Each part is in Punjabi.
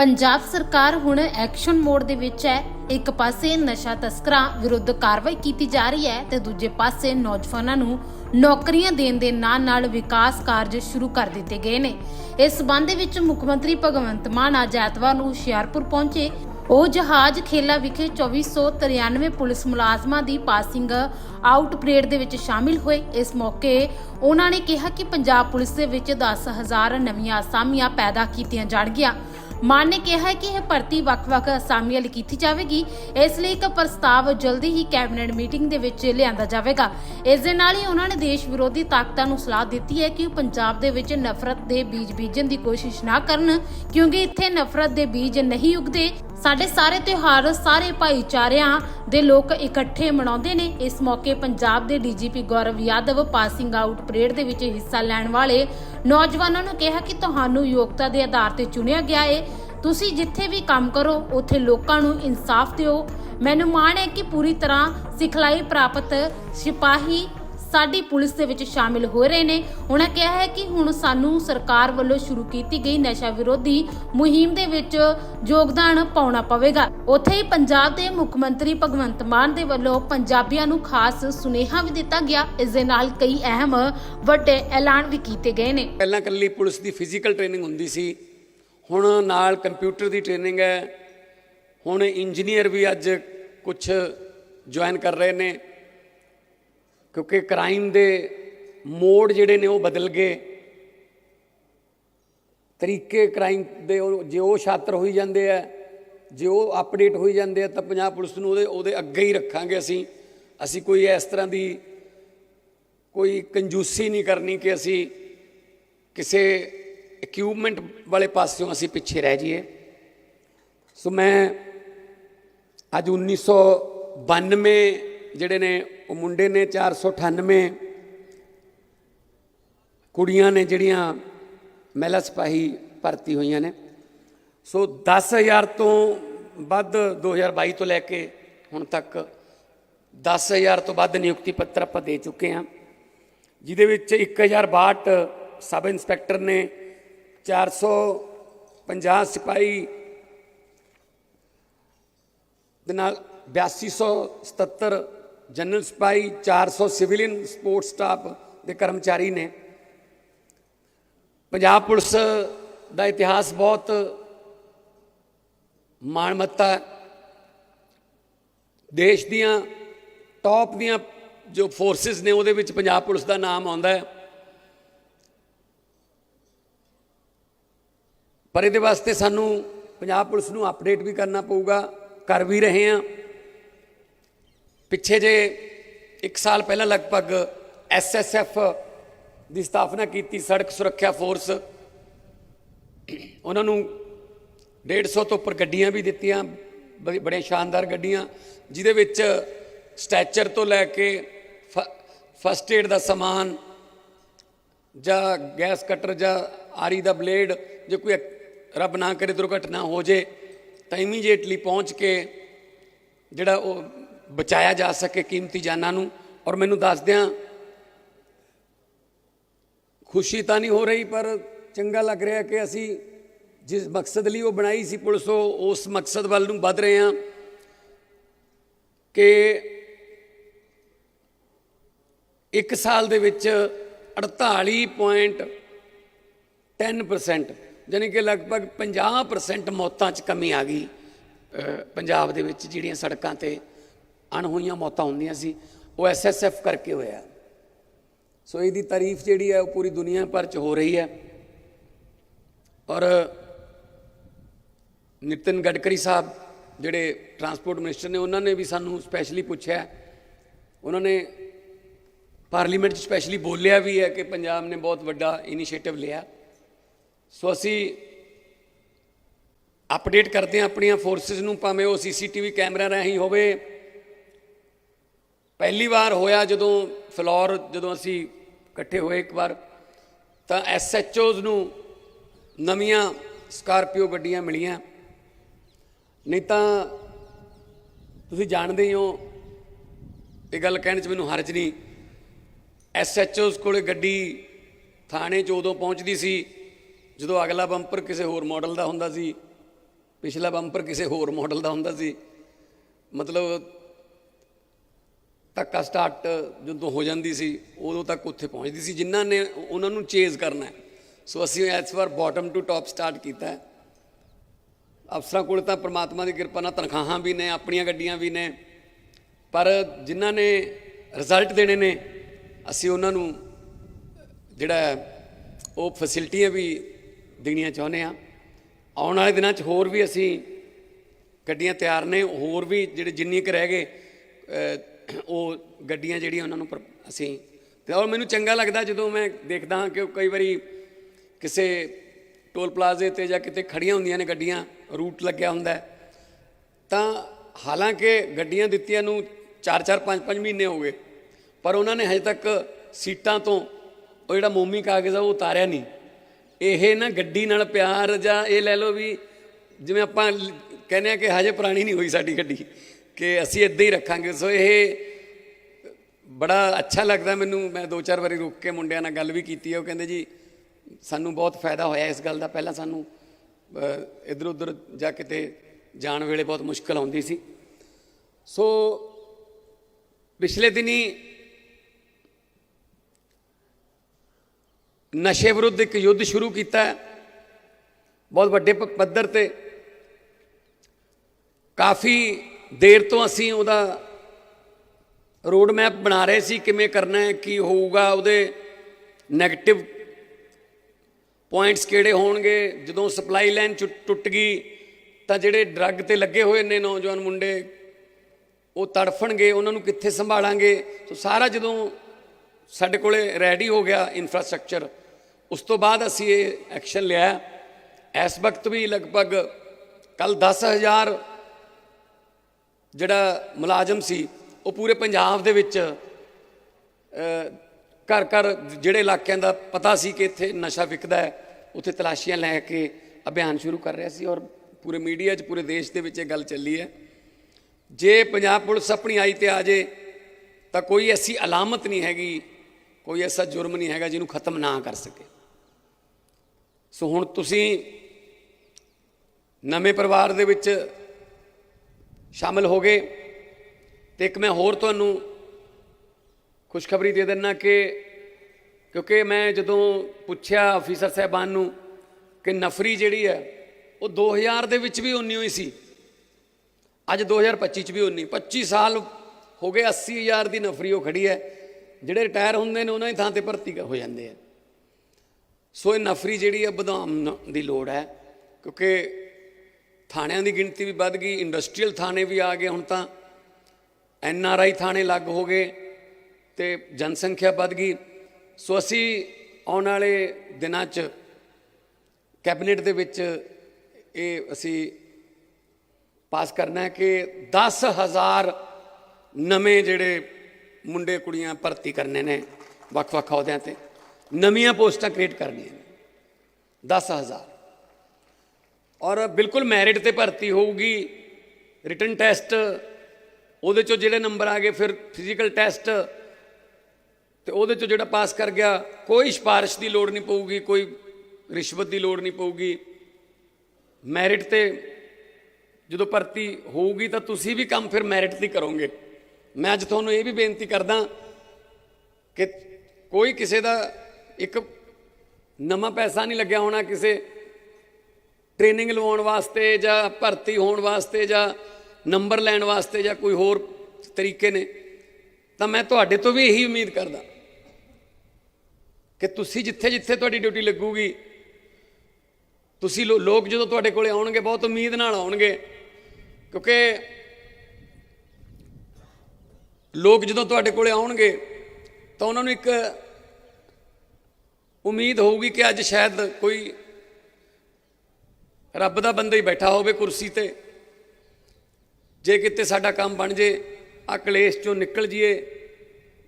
ਪੰਜਾਬ ਸਰਕਾਰ ਹੁਣ ਐਕਸ਼ਨ ਮੋਡ ਦੇ ਵਿੱਚ ਹੈ। ਇੱਕ ਪਾਸੇ ਨਸ਼ਾ ਤਸਕਰਾਂ ਵਿਰੁੱਧ ਕਾਰਵਾਈ ਕੀਤੀ ਜਾ ਰਹੀ ਹੈ ਤੇ ਦੂਜੇ ਪਾਸੇ ਨੌਜਵਾਨਾਂ ਨੂੰ ਨੌਕਰੀਆਂ ਦੇਣ ਦੇ ਨਾਲ ਨਾਲ ਵਿਕਾਸ ਕਾਰਜ ਸ਼ੁਰੂ ਕਰ ਦਿੱਤੇ ਗਏ ਨੇ। ਇਸ ਸਬੰਧ ਦੇ ਵਿੱਚ ਮੁੱਖ ਮੰਤਰੀ ਭਗਵੰਤ ਮਾਨ ਅੱਜ ਐਤਵਾਰ ਨੂੰ ਹੁਸ਼ਿਆਰਪੁਰ ਪਹੁੰਚੇ। ਉਹ ਜਹਾਜ਼ ਖੇਲਾ ਵਿਖੇ 2493 ਪੁਲਿਸ ਮੁਲਾਜ਼ਮਾਂ ਦੀ ਪਾਸਿੰਗ ਆਊਟ ਪਰੇਡ ਦੇ ਵਿੱਚ ਸ਼ਾਮਿਲ ਹੋਏ। ਇਸ ਮੌਕੇ ਉਹਨਾਂ ਨੇ ਕਿਹਾ ਕਿ ਪੰਜਾਬ ਪੁਲਿਸ ਦੇ ਵਿੱਚ 10000 ਨਵੀਆਂ ਅਸਾਮੀਆਂ ਪੈਦਾ ਕੀਤੀਆਂ ਜਾਣਗੀਆਂ। ਮਾਨ ਨੇ ਕਿਹਾ ਕਿ ਇਹ ਭਰਤੀ ਵੱਖ-ਵੱਖ ਅਸਾਮੀਆਂ ਲਈ ਕੀਤੀ ਜਾਵੇਗੀ। ਇਸ ਲਈ ਇੱਕ ਪ੍ਰਸਤਾਵ ਜਲਦੀ ਹੀ ਕੈਬਨਿਟ ਮੀਟਿੰਗ ਦੇ ਵਿੱਚ ਲਿਆਂਦਾ ਜਾਵੇਗਾ। ਇਸ ਦੇ ਨਾਲ ਹੀ ਉਹਨਾਂ ਨੇ ਦੇਸ਼ ਵਿਰੋਧੀ ਤਾਕਤਾਂ ਨੂੰ ਸਲਾਹ ਦਿੱਤੀ ਹੈ ਕਿ ਉਹ ਪੰਜਾਬ ਦੇ ਵਿੱਚ ਨਫ਼ਰਤ ਦੇ ਬੀਜ ਬੀਜਣ ਦੀ ਕੋਸ਼ਿਸ਼ ਨਾ ਕਰਨ, ਕਿਉਂਕਿ ਇੱਥੇ ਨਫ਼ਰਤ ਦੇ ਬੀਜ ਨਹੀਂ ਉਗਦੇ। ਸਾਡੇ ਸਾਰੇ ਤਿਉਹਾਰ, ਸਾਰੇ ਭਾਈਚਾਰਿਆਂ ਦੇ ਲੋਕ ਇਕੱਠੇ ਮਨਾਉਂਦੇ ਨੇ। ਇਸ ਮੌਕੇ ਪੰਜਾਬ ਦੇ DGP Gaurav Yadav passing out parade ਦੇ ਵਿੱਚ ਹਿੱਸਾ ਲੈਣ ਵਾਲੇ ਨੌਜਵਾਨਾਂ ਨੂੰ ਕਿਹਾ ਕਿ ਤੁਹਾਨੂੰ ਯੋਗਤਾ ਦੇ ਆਧਾਰ ਤੇ ਚੁਣਿਆ ਗਿਆ ਹੈ ਤੁਸੀਂ ਜਿੱਥੇ ਵੀ ਕੰਮ ਕਰੋ, ਉੱਥੇ ਲੋਕਾਂ ਨੂੰ ਇਨਸਾਫ ਦਿਓ। ਮੈਨੂੰ ਮਾਣ ਹੈ ਕਿ ਪੂਰੀ ਤਰ੍ਹਾਂ ਸਿਖਲਾਈ ਪ੍ਰਾਪਤ ਸਿਪਾਹੀ ਸਾਡੀ ਪੁਲਿਸ ਦੇ ਵਿੱਚ ਸ਼ਾਮਿਲ ਹੋ ਰਹੇ ਨੇ। ਉਹਨਾਂ ਕਿਹਾ ਹੈ ਕਿ ਹੁਣ ਸਾਨੂੰ ਸਰਕਾਰ ਵੱਲੋਂ ਸ਼ੁਰੂ ਕੀਤੀ ਗਈ ਨਸ਼ਾ ਵਿਰੋਧੀ ਮੁਹਿੰਮ ਦੇ ਵਿੱਚ ਯੋਗਦਾਨ ਪਾਉਣਾ ਪਵੇਗਾ। ਉੱਥੇ ਹੀ ਪੰਜਾਬ ਦੇ ਮੁੱਖ ਮੰਤਰੀ ਭਗਵੰਤ ਮਾਨ ਦੇ ਵੱਲੋਂ ਪੰਜਾਬੀਆਂ ਨੂੰ ਖਾਸ ਸੁਨੇਹਾ ਵੀ ਦਿੱਤਾ ਗਿਆ। ਇਸ ਦੇ ਨਾਲ ਕਈ ਅਹਿਮ ਵੱਡੇ ਐਲਾਨ ਵੀ ਕੀਤੇ ਗਏ ਨੇ। ਪਹਿਲਾਂ ਇਕੱਲੀ ਪੁਲਿਸ ਦੀ ਫਿਜ਼ੀਕਲ ਟ੍ਰੇਨਿੰਗ ਹੁੰਦੀ ਸੀ। ਹੁਣ ਨਾਲ ਕੰਪਿਊਟਰ ਦੀ ਟ੍ਰੇਨਿੰਗ ਹੈ। ਹੁਣ ਇੰਜੀਨੀਅਰ ਵੀ ਅੱਜ ਕੁਝ ਜੁਆਇਨ ਕਰ ਰਹੇ ਨੇ। ਕਿਉਂਕਿ ਕ੍ਰਾਈਮ ਦੇ ਮੋਡ ਜਿਹੜੇ ਨੇ ਉਹ ਬਦਲ ਗਏ। ਤਰੀਕੇ ਕ੍ਰਾਈਮ ਦੇ ਉਹ- ਜੇ ਉਹ ਛਾਤਰ ਹੋਈ ਜਾਂਦੇ ਆ, ਜੇ ਉਹ ਅਪਡੇਟ ਹੋਈ ਜਾਂਦੇ ਆ, ਤਾਂ ਪੰਜਾਬ ਪੁਲਿਸ ਨੂੰ ਉਹਦੇ ਉਹਦੇ ਅੱਗੇ ਹੀ ਰੱਖਾਂਗੇ ਅਸੀਂ। ਅਸੀਂ ਕੋਈ ਇਸ ਤਰ੍ਹਾਂ ਦੀ ਕੋਈ ਕੰਜੂਸੀ ਨਹੀਂ ਕਰਨੀ ਕਿ ਅਸੀਂ ਕਿਸੇ ਇਕਵਿਪਮੈਂਟ ਵਾਲੇ ਪਾਸਿਓਂ ਅਸੀਂ ਪਿੱਛੇ ਰਹਿ ਜਾਈਏ। ਸੋ ਮੈਂ ਅੱਜ 1992 ਜਿਹੜੇ ਨੇ ਉਹ ਮੁੰਡੇ ਨੇ 498 ਕੁੜੀਆਂ ਨੇ ਜਿਹੜੀਆਂ ਮਹਿਲਾ ਸਿਪਾਹੀ ਭਰਤੀ ਹੋਈਆਂ ਨੇ। ਸੋ 10000 ਤੋਂ ਵੱਧ 2022 ਤੋਂ ਲੈ ਕੇ ਹੁਣ ਤੱਕ 10000 ਤੋਂ ਵੱਧ ਨਿਯੁਕਤੀ ਪੱਤਰ ਆਪਾਂ ਦੇ ਚੁੱਕੇ ਹਾਂ, ਜਿਹਦੇ ਵਿੱਚ 1062 ਸਬ ਇੰਸਪੈਕਟਰ ਨੇ 450 ਸਿਪਾਹੀ ਦੇ ਨਾਲ 8277 ਜਨਰਲ ਸਿਪਾਹੀ 400 ਸਿਵਿਲੀਅਨ ਸਪੋਰਟ ਸਟਾਫ ਦੇ ਕਰਮਚਾਰੀ ਨੇ। ਪੰਜਾਬ ਪੁਲਿਸ ਦਾ ਇਤਿਹਾਸ ਬਹੁਤ ਮਾਣਮੱਤਾ ਹੈ। ਦੇਸ਼ ਦੀਆਂ ਟੌਪ ਦੀਆਂ ਜੋ ਫੋਰਸਸ ਨੇ ਉਹਦੇ ਵਿੱਚ ਪੰਜਾਬ ਪੁਲਿਸ ਦਾ ਨਾਮ ਆਉਂਦਾ ਹੈ। ਪਰ ਇਹਦੇ ਵਾਸਤੇ ਸਾਨੂੰ ਪੰਜਾਬ ਪੁਲਿਸ ਨੂੰ ਅਪਡੇਟ ਵੀ ਕਰਨਾ ਪਊਗਾ। ਕਰ ਵੀ ਰਹੇ ਹਾਂ। ਪਿੱਛੇ ਜੇ 1 ਸਾਲ ਪਹਿਲਾਂ ਲਗਭਗ ਐਸਐਸਐਫ ਦੀ ਸਥਾਪਨਾ ਕੀਤੀ ਸੜਕ ਸੁਰੱਖਿਆ ਫੋਰਸ, ਉਹਨਾਂ ਨੂੰ 150 ਤੋਂ ਉੱਪਰ ਗੱਡੀਆਂ ਵੀ ਦਿੱਤੀਆਂ, ਬੜੀ- ਬੜੀਆਂ ਸ਼ਾਨਦਾਰ ਗੱਡੀਆਂ, ਜਿਹਦੇ ਵਿੱਚ ਸਟੈਚਰ ਤੋਂ ਲੈ ਕੇ ਫਸਟ ਏਡ ਦਾ ਸਮਾਨ ਜਾਂ ਗੈਸ ਕਟਰ ਜਾਂ ਆਰੀ ਦਾ ਬਲੇਡ, ਜੇ ਕੋਈ ਰੱਬ ਨਾ ਕਰੇ ਦੁਰਘਟਨਾ ਹੋ ਜੇ, ਤਾਂ ਇਮੀਡੀਏਟਲੀ ਪਹੁੰਚ ਕੇ ਜਿਹੜਾ ਉਹ ਬਚਾਇਆ ਜਾ ਸਕੇ ਕੀਮਤੀ ਜਾਨਾਂ ਨੂੰ। ਔਰ ਮੈਨੂੰ ਦੱਸਦਿਆਂ ਖੁਸ਼ੀ ਤਾਂ ਨਹੀਂ ਹੋ ਰਹੀ, ਪਰ ਚੰਗਾ ਲੱਗ ਰਿਹਾ ਕਿ ਅਸੀਂ ਜਿਸ ਮਕਸਦ ਲਈ ਉਹ ਬਣਾਈ ਸੀ ਪੁਲਿਸ, ਉਹ ਉਸ ਮਕਸਦ ਵੱਲ ਨੂੰ ਵੱਧ ਰਹੇ ਹਾਂ ਕਿ ਇੱਕ ਸਾਲ ਦੇ ਵਿੱਚ 48.10% ਯਾਨੀ ਕਿ ਲਗਭਗ 50% ਮੌਤਾਂ 'ਚ ਕਮੀ ਆ ਗਈ ਪੰਜਾਬ ਦੇ ਵਿੱਚ ਜਿਹੜੀਆਂ ਸੜਕਾਂ ਤੇ ਅਣਹੋਈਆਂ ਮੌਤਾਂ ਹੁੰਦੀਆਂ ਸੀ, ਉਹ ਐਸਐਸਐਫ ਕਰਕੇ ਹੋਇਆ। ਸੋ ਇਹਦੀ ਤਾਰੀਫ ਜਿਹੜੀ ਹੈ, ਉਹ ਪੂਰੀ ਦੁਨੀਆ ਭਰ 'ਚ ਹੋ ਰਹੀ ਹੈ। ਔਰ ਨਿਤਿਨ ਗਡਕਰੀ ਸਾਹਿਬ ਜਿਹੜੇ ਟਰਾਂਸਪੋਰਟ ਮਿਨਿਸਟਰ ਨੇ, ਉਹਨਾਂ ਨੇ ਵੀ ਸਾਨੂੰ ਸਪੈਸ਼ਲੀ ਪੁੱਛਿਆ। ਉਹਨਾਂ ਨੇ ਪਾਰਲੀਮੈਂਟ 'ਚ ਸਪੈਸ਼ਲੀ ਬੋਲਿਆ ਵੀ ਹੈ ਕਿ ਪੰਜਾਬ ਨੇ ਬਹੁਤ ਵੱਡਾ ਇਨੀਸ਼ੀਏਟਿਵ ਲਿਆ। ਸੋ ਅਸੀਂ ਅਪਡੇਟ ਕਰਦੇ ਹਾਂ ਆਪਣੀਆਂ ਫੋਰਸਸ ਨੂੰ, ਭਾਵੇਂ ਉਹ ਸੀਸੀਟੀਵੀ ਕੈਮਰਾ ਰਾਹੀਂ ਹੋਵੇ ਪਹਿਲੀ ਵਾਰ ਹੋਇਆ ਜਦੋਂ ਫਲੋਰ ਜਦੋਂ ਅਸੀਂ ਇਕੱਠੇ ਹੋਏ ਇੱਕ ਵਾਰ, ਤਾਂ ਐਸਐਚਓਜ਼ ਨੂੰ ਨਵੀਆਂ ਸਕਾਰਪੀਓ ਗੱਡੀਆਂ ਮਿਲੀਆਂ। ਨਹੀਂ ਤਾਂ ਤੁਸੀਂ ਜਾਣਦੇ ਹੀ ਹੋ, ਇਹ ਗੱਲ ਕਹਿਣ 'ਚ ਮੈਨੂੰ ਹਰਜ ਨਹੀਂ। ਐਸਐਚਓਜ਼ ਕੋਲੇ ਗੱਡੀ ਥਾਣੇ 'ਚ ਉਦੋਂ ਪਹੁੰਚਦੀ ਸੀ, ਜਦੋਂ ਅਗਲਾ ਬੰਪਰ ਕਿਸੇ ਹੋਰ ਮਾਡਲ ਦਾ ਹੁੰਦਾ ਸੀ, ਪਿਛਲਾ ਬੰਪਰ ਕਿਸੇ ਹੋਰ ਮਾਡਲ ਦਾ ਹੁੰਦਾ ਸੀ। ਮਤਲਬ ਧੱਕਾ ਸਟਾਰਟ ਜਦੋਂ ਹੋ ਜਾਂਦੀ ਸੀ, ਉਦੋਂ ਤੱਕ ਉੱਥੇ ਪਹੁੰਚਦੀ ਸੀ, ਜਿਨ੍ਹਾਂ ਨੇ ਉਹਨਾਂ ਨੂੰ ਚੇਜ਼ ਕਰਨਾ ਸੋ ਅਸੀਂ ਇਸ ਵਾਰ ਬਾਟਮ ਟੂ ਟਾਪ ਸਟਾਰਟ ਕੀਤਾ ਅਫਸਰਾਂ ਕੋਲ ਤਾਂ ਪ੍ਰਮਾਤਮਾ ਦੀ ਕਿਰਪਾ ਨਾਲ ਤਨਖਾਹਾਂ ਵੀ ਨੇ, ਆਪਣੀਆਂ ਗੱਡੀਆਂ ਵੀ ਨੇ, ਪਰ ਜਿਨ੍ਹਾਂ ਨੇ ਰਿਜ਼ਲਟ ਦੇਣੇ ਨੇ, ਅਸੀਂ ਉਹਨਾਂ ਨੂੰ ਜਿਹੜਾ ਉਹ ਫੈਸਿਲਿਟੀਆਂ ਵੀ ਦੇਣੀਆਂ ਚਾਹੁੰਦੇ ਆ ਆਉਣ ਵਾਲੇ ਦਿਨਾਂ 'ਚ ਹੋਰ ਵੀ ਅਸੀਂ ਗੱਡੀਆਂ ਤਿਆਰ ਨੇ, ਹੋਰ ਵੀ ਜਿਹੜੇ ਜਿੰਨੀ ਕੁ ਰਹਿ ਗਏ ਉਹ ਗੱਡੀਆਂ ਜਿਹੜੀਆਂ ਉਹਨਾਂ ਨੂੰ ਪਰ- ਅਸੀਂ ਤੇ ਔਰ ਮੈਨੂੰ ਚੰਗਾ ਲੱਗਦਾ ਜਦੋਂ ਮੈਂ ਦੇਖਦਾ ਹਾਂ ਕਿ ਉਹ ਕਈ ਵਾਰੀ ਕਿਸੇ ਟੋਲ ਪਲਾਜ਼ੇ ਤੇ ਜਾਂ ਕਿਤੇ ਖੜੀਆਂ ਹੁੰਦੀਆਂ ਨੇ ਗੱਡੀਆਂ, ਰੂਟ ਲੱਗਿਆ ਹੁੰਦਾ ਤਾਂ ਹਾਲਾਂਕਿ ਗੱਡੀਆਂ ਦਿੱਤੀਆਂ ਨੂੰ 4-4 5-5 ਮਹੀਨੇ ਹੋ ਗਏ, ਪਰ ਉਹਨਾਂ ਨੇ ਹਜੇ ਤੱਕ ਸੀਟਾਂ ਤੋਂ ਉਹ ਜਿਹੜਾ ਮੋਮੀ ਕਾਗਜ਼ ਆ ਉਹ ਉਤਾਰਿਆ ਨਹੀਂ। ਇਹ ਨਾ ਗੱਡੀ ਨਾਲ ਪਿਆਰ ਜਾਂ ਇਹ ਲੈ ਲਓ ਵੀ ਜਿਵੇਂ ਆਪਾਂ ਕਹਿੰਦੇ ਆ ਕਿ ਹਜੇ ਪੁਰਾਣੀ ਨਹੀਂ ਹੋਈ ਸਾਡੀ ਗੱਡੀ। ਕਿ ਅਸੀਂ ਇਦਾਂ ਹੀ ਰੱਖਾਂਗੇ। ਸੋ ਇਹ ਬੜਾ ਅੱਛਾ ਲੱਗਦਾ ਮੈਨੂੰ। ਮੈਂ ਦੋ ਚਾਰ ਵਾਰੀ ਰੁਕ ਕੇ ਮੁੰਡਿਆਂ ਨਾਲ ਗੱਲ ਵੀ ਕੀਤੀ ਹੈ ਉਹ ਕਹਿੰਦੇ ਜੀ, ਸਾਨੂੰ ਬਹੁਤ ਫਾਇਦਾ ਹੋਇਆ ਇਸ ਗੱਲ ਦਾ। ਪਹਿਲਾਂ ਸਾਨੂੰ ਇਧਰ ਉਧਰ ਜਾ ਕਿਤੇ ਜਾਣ ਵੇਲੇ ਬਹੁਤ ਮੁਸ਼ਕਲ ਆਉਂਦੀ ਸੀ। ਸੋ ਪਿਛਲੇ ਦਿਨੀ ਨਸ਼ੇ ਵਿਰੁੱਧ ਇੱਕ ਯੁੱਧ ਸ਼ੁਰੂ ਕੀਤਾ। ਹੈ ਬਹੁਤ ਵੱਡੇ ਪ- ਪੱਧਰ ਤੇ ਕਾਫੀ ਦੇਰ ਤੋਂ ਅਸੀਂ ਉਹਦਾ ਰੋਡ ਮੈਪ ਬਣਾ ਰਹੇ ਸੀ, ਕਿਵੇਂ ਕਰਨਾ ਹੈ, ਕੀ ਹੋਊਗਾ, ਉਹਦੇ 네ਗੇਟਿਵ ਪੁਆਇੰਟਸ ਕਿਹੜੇ ਹੋਣਗੇ, ਜਦੋਂ ਸਪਲਾਈ ਲਾਈਨ ਟੁੱਟ ਗਈ, ਤਾਂ ਜਿਹੜੇ ਡਰੱਗ ਤੇ ਲੱਗੇ ਹੋਏ ਨੇ ਨੌਜਵਾਨ ਮੁੰਡੇ, ਉਹ ਤੜਫਣਗੇ, ਉਹਨਾਂ ਨੂੰ ਕਿੱਥੇ ਸੰਭਾਲਾਂਗੇ? ਸੋ ਸਾਰਾ ਜਦੋਂ ਸਾਡੇ ਕੋਲੇ ਰੈਡੀ ਹੋ ਗਿਆ ਇਨਫਰਾਸਟ੍ਰਕਚਰ ਉਸ ਤੋਂ ਬਾਅਦ ਅਸੀਂ ਇਹ ਐਕਸ਼ਨ ਲਿਆ। ਇਸ ਵਕਤ ਵੀ ਲਗਭਗ ਕੱਲ 10000 ਜਿਹੜਾ ਮੁਲਾਜ਼ਮ ਸੀ, ਉਹ ਪੂਰੇ ਪੰਜਾਬ ਦੇ ਵਿੱਚ ਘਰ ਘਰ ਜਿਹੜੇ ਇਲਾਕਿਆਂ ਦਾ ਪਤਾ ਸੀ ਕਿ ਇੱਥੇ ਨਸ਼ਾ ਵਿਕਦਾ ਹੈ, ਉੱਥੇ ਤਲਾਸ਼ੀਆਂ ਲੈ ਕੇ ਅਭਿਆਨ ਸ਼ੁਰੂ ਕਰ ਰਿਹਾ ਸੀ ਔਰ ਪੂਰੇ ਮੀਡੀਆ 'ਚ, ਪੂਰੇ ਦੇਸ਼ ਦੇ ਵਿੱਚ ਇਹ ਗੱਲ ਚੱਲੀ ਹੈ। ਜੇ ਪੰਜਾਬ ਪੁਲਿਸ ਆਪਣੀ ਆਈ ਤੇ ਆ ਜੇ, ਤਾਂ ਕੋਈ ਐਸੀ ਅਲਾਮਤ ਨਹੀਂ ਹੈਗੀ, ਕੋਈ ਐਸਾ ਜੁਰਮ ਨਹੀਂ ਹੈਗਾ ਜਿਹਨੂੰ ਖਤਮ ਨਾ ਕਰ ਸਕੇ। ਸੋ ਹੁਣ ਤੁਸੀਂ ਨਵੇਂ ਪਰਿਵਾਰ ਦੇ ਵਿੱਚ ਸ਼ਾਮਲ ਹੋ ਗਏ। ਤੇ ਇੱਕ ਮੈਂ ਹੋਰ ਤੁਹਾਨੂੰ ਖੁਸ਼ਖਬਰੀ ਦੇ ਦਿੰਨਾ ਕਿ ਕਿਉਂਕਿ ਮੈਂ ਜਦੋਂ ਪੁੱਛਿਆ ਅਫੀਸਰ ਸਾਹਿਬਾਨ ਨੂੰ ਕਿ ਨਫਰੀ ਜਿਹੜੀ ਹੈ, ਉਹ 2000 ਦੇ ਵਿੱਚ ਵੀ ਉਨੀ ਹੋਈ ਸੀ। ਅੱਜ 2025 ਚ ਵੀ ਉਨੀ। 25 ਸਾਲ ਹੋ ਗਏ 80000 ਦੀ ਨਫਰੀ ਉਹ ਖੜੀ ਹੈ। ਜਿਹੜੇ ਰਿਟਾਇਰ ਹੁੰਦੇ ਨੇ, ਉਹਨਾਂ ਦੀ ਥਾਂ ਤੇ ਭਰਤੀ ਹੋ ਜਾਂਦੇ ਆ। ਸੋ ਇਹ ਨਫਰੀ ਜਿਹੜੀ ਹੈ, ਵਧਾਉਣ ਦੀ ਲੋੜ ਹੈ। ਕਿਉਂਕਿ ਥਾਣਿਆਂ ਦੀ ਗਿਣਤੀ ਵੀ ਵੱਧ ਗਈ, ਇੰਡਸਟਰੀਅਲ ਥਾਣੇ ਵੀ ਆ ਗਏ, ਹੁਣ ਤਾਂ ਐਨ ਆਰ ਆਈ ਥਾਣੇ ਲੱਗ ਹੋ ਗਏ ਤੇ ਜਨਸੰਖਿਆ ਵੱਧ ਗਈ। ਸੋ ਅਸੀਂ ਆਉਣ ਵਾਲੇ ਦਿਨਾਂ 'ਚ ਕੈਬਨਿਟ ਦੇ ਵਿੱਚ ਇਹ ਅਸੀਂ ਪਾਸ ਕਰਨਾ ਹੈ ਕਿ 10000 ਨਵੇਂ ਜਿਹੜੇ ਮੁੰਡੇ ਕੁੜੀਆਂ ਭਰਤੀ ਕਰਨੇ ਨੇ ਵੱਖ-ਵੱਖ ਅਹੁਦਿਆਂ ਤੇ, ਨਵੀਆਂ ਪੋਸਟਾਂ ਕ੍ਰੀਏਟ ਕਰਨੀਆਂ ਨੇ। 10000 ਔਰ ਬਿਲਕੁਲ ਮੈਰਿਟ ਤੇ ਭਰਤੀ ਹੋਊਗੀ ਰਿਟਨ ਟੈਸਟ ਉਹਦੇ ਚੋਂ ਜਿਹੜੇ ਨੰਬਰ ਆ ਗਏ, ਫਿਰ ਫਿਜ਼ੀਕਲ ਟੈਸਟ ਤੇ ਉਹਦੇ ਚੋਂ ਜਿਹੜਾ ਪਾਸ ਕਰ ਗਿਆ, ਕੋਈ ਸਿਫਾਰਿਸ਼ ਦੀ ਲੋੜ ਨਹੀਂ ਪਊਗੀ, ਕੋਈ ਰਿਸ਼ਵਤ ਦੀ ਲੋੜ ਨਹੀਂ ਪਊਗੀ। ਮੈਰਿਟ ਤੇ ਜਦੋਂ ਭਰਤੀ ਹੋਊਗੀ ਤਾਂ ਤੁਸੀਂ ਵੀ ਕੰਮ ਫਿਰ ਮੈਰਿਟ ਤੇ ਕਰੋਗੇ। ਮੈਂ ਅੱਜ ਤੁਹਾਨੂੰ ਇਹ ਵੀ ਬੇਨਤੀ ਕਰਦਾ ਕਿ ਕੋਈ ਕਿਸੇ ਦਾ ਇੱਕ ਨਵਾਂ ਪੈਸਾ ਨਹੀਂ ਲੱਗਿਆ ਹੋਣਾ, ਕਿਸੇ ਟ੍ਰੇਨਿੰਗ ਲਵਾਉਣ ਵਾਸਤੇ ਜਾਂ ਭਰਤੀ ਹੋਣ ਵਾਸਤੇ ਜਾਂ ਨੰਬਰ ਲੈਣ ਵਾਸਤੇ ਜਾਂ ਕੋਈ ਹੋਰ ਤਰੀਕੇ ਨੇ, ਤਾਂ ਮੈਂ ਤੁਹਾਡੇ ਤੋਂ ਵੀ ਇਹੀ ਉਮੀਦ ਕਰਦਾ ਕਿ ਤੁਸੀਂ ਜਿੱਥੇ ਜਿੱਥੇ ਤੁਹਾਡੀ ਡਿਊਟੀ ਲੱਗੂਗੀ, ਤੁਸੀਂ ਲੋ- ਲੋਕ ਜਦੋਂ ਤੁਹਾਡੇ ਕੋਲੇ ਆਉਣਗੇ, ਬਹੁਤ ਉਮੀਦ ਨਾਲ ਆਉਣਗੇ, ਕਿਉਂਕਿ ਲੋਕ ਜਦੋਂ ਤੁਹਾਡੇ ਕੋਲੇ ਆਉਣਗੇ, ਤਾਂ ਉਹਨਾਂ ਨੂੰ ਇੱਕ ਉਮੀਦ ਹੋਊਗੀ ਕਿ ਅੱਜ ਸ਼ਾਇਦ ਕੋਈ ਰੱਬ ਦਾ ਬੰਦਾ ਹੀ ਬੈਠਾ ਹੋਵੇ ਕੁਰਸੀ ਤੇ। ਜੇ ਕਿਤੇ ਸਾਡਾ ਕੰਮ ਬਣ ਜੇ ਆ ਕਲੇਸ਼ ਚੋਂ ਨਿਕਲ ਜੀਏ,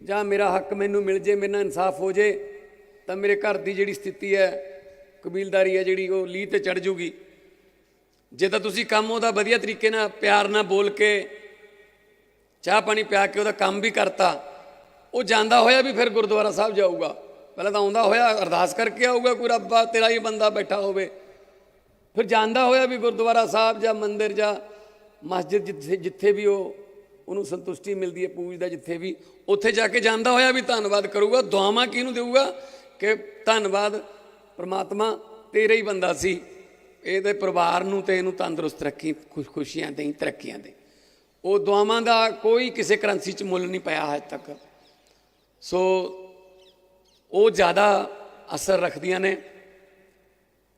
ਜਾਂ ਮੇਰਾ ਹੱਕ ਮੈਨੂੰ ਮਿਲ ਜੇ, ਮੇਰੇ ਨਾਲ ਇਨਸਾਫ ਹੋ ਜੇ, ਤਾਂ ਮੇਰੇ ਘਰ ਦੀ ਜਿਹੜੀ ਸਥਿਤੀ ਹੈ, ਕਬੀਲਦਾਰੀ ਹੈ ਜਿਹੜੀ, ਉਹ ਲੀਹ ਤੇ ਚੜ ਜੂਗੀ। ਜੇ ਤਾਂ ਤੁਸੀਂ ਕੰਮ ਉਹਦਾ ਵਧੀਆ ਤਰੀਕੇ ਨਾਲ, ਪਿਆਰ ਨਾਲ ਬੋਲ ਕੇ, ਚਾਹ ਪਾਣੀ ਪਿਆ ਕੇ ਉਹਦਾ ਕੰਮ ਵੀ ਕਰਤਾ, ਉਹ ਜਾਂਦਾ ਹੋਇਆ ਵੀ ਫਿਰ ਗੁਰਦੁਆਰਾ ਸਾਹਿਬ ਜਾਊਗਾ। ਪਹਿਲਾਂ ਤਾਂ ਆਉਂਦਾ ਹੋਇਆ, ਅਰਦਾਸ ਕਰਕੇ ਆਊਗਾ ਕੋਈ ਰੱਬਾ ਤੇਰਾ ਹੀ ਬੰਦਾ ਬੈਠਾ ਹੋਵੇ। ਫਿਰ ਜਾਂਦਾ ਹੋਇਆ ਵੀ ਗੁਰਦੁਆਰਾ ਸਾਹਿਬ ਜਾਂ ਮੰਦਿਰ ਜਾਂ ਮਸਜਿਦ ਜਿੱਥੇ ਜਿੱਥੇ ਵੀ ਉਹ, ਉਹਨੂੰ ਸੰਤੁਸ਼ਟੀ ਮਿਲਦੀ ਹੈ ਪੂਜਦਾ ਜਿੱਥੇ ਵੀ, ਉੱਥੇ ਜਾ ਕੇ ਜਾਂਦਾ ਹੋਇਆ ਵੀ ਧੰਨਵਾਦ ਕਰੂਗਾ, ਦੁਆਵਾਂ ਕਿਹਨੂੰ ਦੇਊਗਾ? ਕਿ ਧੰਨਵਾਦ, ਪ੍ਰਮਾਤਮਾ ਤੇਰਾ ਹੀ ਬੰਦਾ ਸੀ। ਇਹਦੇ ਪਰਿਵਾਰ ਨੂੰ ਤੇ ਇਹਨੂੰ ਤੰਦਰੁਸਤ ਰੱਖੀ, ਖੁਸ਼ ਖੁਸ਼ੀਆਂ ਦੇਈ, ਤਰੱਕੀਆਂ ਦੇ ਉਹ ਦੁਆਵਾਂ ਦਾ ਕੋਈ ਕਿਸੇ ਕਰੰਸੀ 'ਚ ਮੁੱਲ ਨਹੀਂ ਪਾਇਆ ਹਜੇ ਤੱਕ। ਸੋ ਉਹ ਜ਼ਿਆਦਾ ਅਸਰ ਰੱਖਦੀਆਂ ਨੇ।